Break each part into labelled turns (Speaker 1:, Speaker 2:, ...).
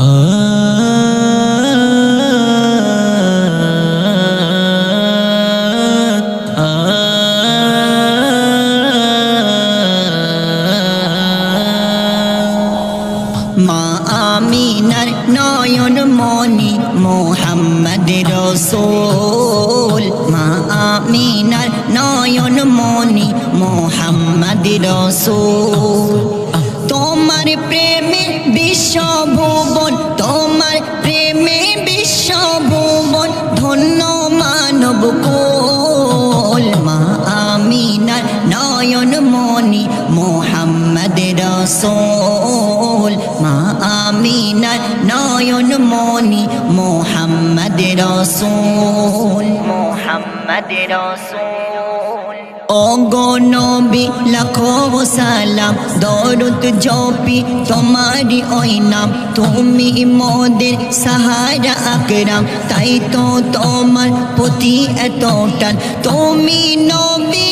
Speaker 1: মা আমিনার নয়ন মনি মোহাম্মদ রসোল মা আমিনার নয়ন মনি মোহাম্মদ রসোল তোমার প্রেমে রসোল মা আমিনার নয়ন মনি মোহাম্মদ রসোল। মোহাম্মদ রসোল। অগনবী লাখো সালাম দরুদ জপি তোমারি ওই নাম। তুমি মোদের সাহারা আকরাম তাই তো তোমার প্রতি এত টান তুমি নবী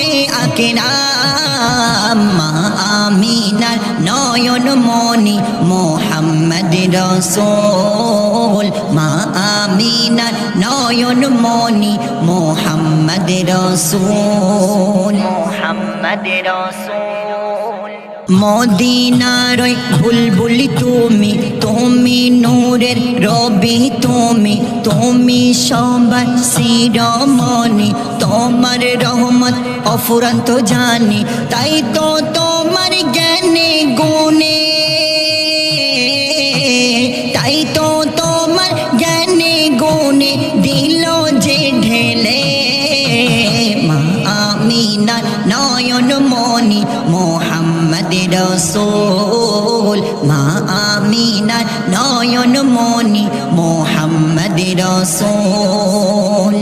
Speaker 1: রসুলে আকরাম মা আমিনার নয়ন মনি মোহাম্মদ রসোল মা আমিনার নয়ন মনি মোহাম্মদ রসোল মোহাম্মদ রসোল মদিনারয় বুলবুলি তুমি তুমি নূরের রবি তুমি তুমি সবার শিরমণি। তোমার রহমত অফুরন্ত জানি, তাই তো তোমার জ্ঞানে গুণে। তাই তো তোমার জ্ঞানে গুণে দিল যে ঢেলে। মা আমিনার নয়ন মনি মোহাম্মদ রসোল। মা আমিনার নয়ন মনি মোহাম্মদ রসোল।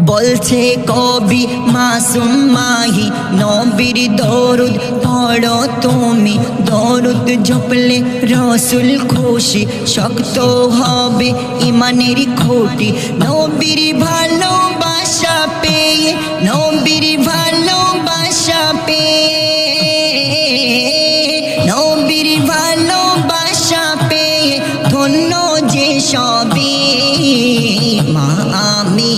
Speaker 1: বলছে, কবি মাসুম মাহি, নবীর দরুদ পড়ো তুমি। দরুদ জপলে রসুল খুশি, শক্ত হবে ইমানের খুঁটি। নবীর ভালোবাসা পেয়ে নবীর ভালোবাসা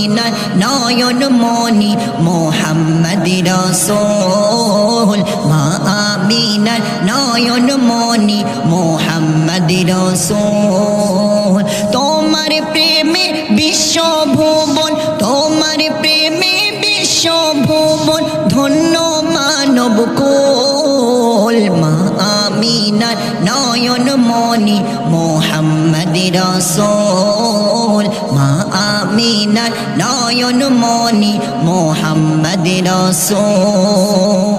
Speaker 1: আমিনার নয়ন মনি মোহাম্মদ রসোল মা আমিনার নয়ন মনি মোহাম্মদ রসোল তোমার প্রেমে বিশ্বভুবন তোমার প্রেমে বিশ্বভুবন ধন্য মানব কোল মা আমিনার নয়ন মনি মোহাম্মদ রসোল মা আমিনার নয়ন মনি মোহাম্মদ রসোল।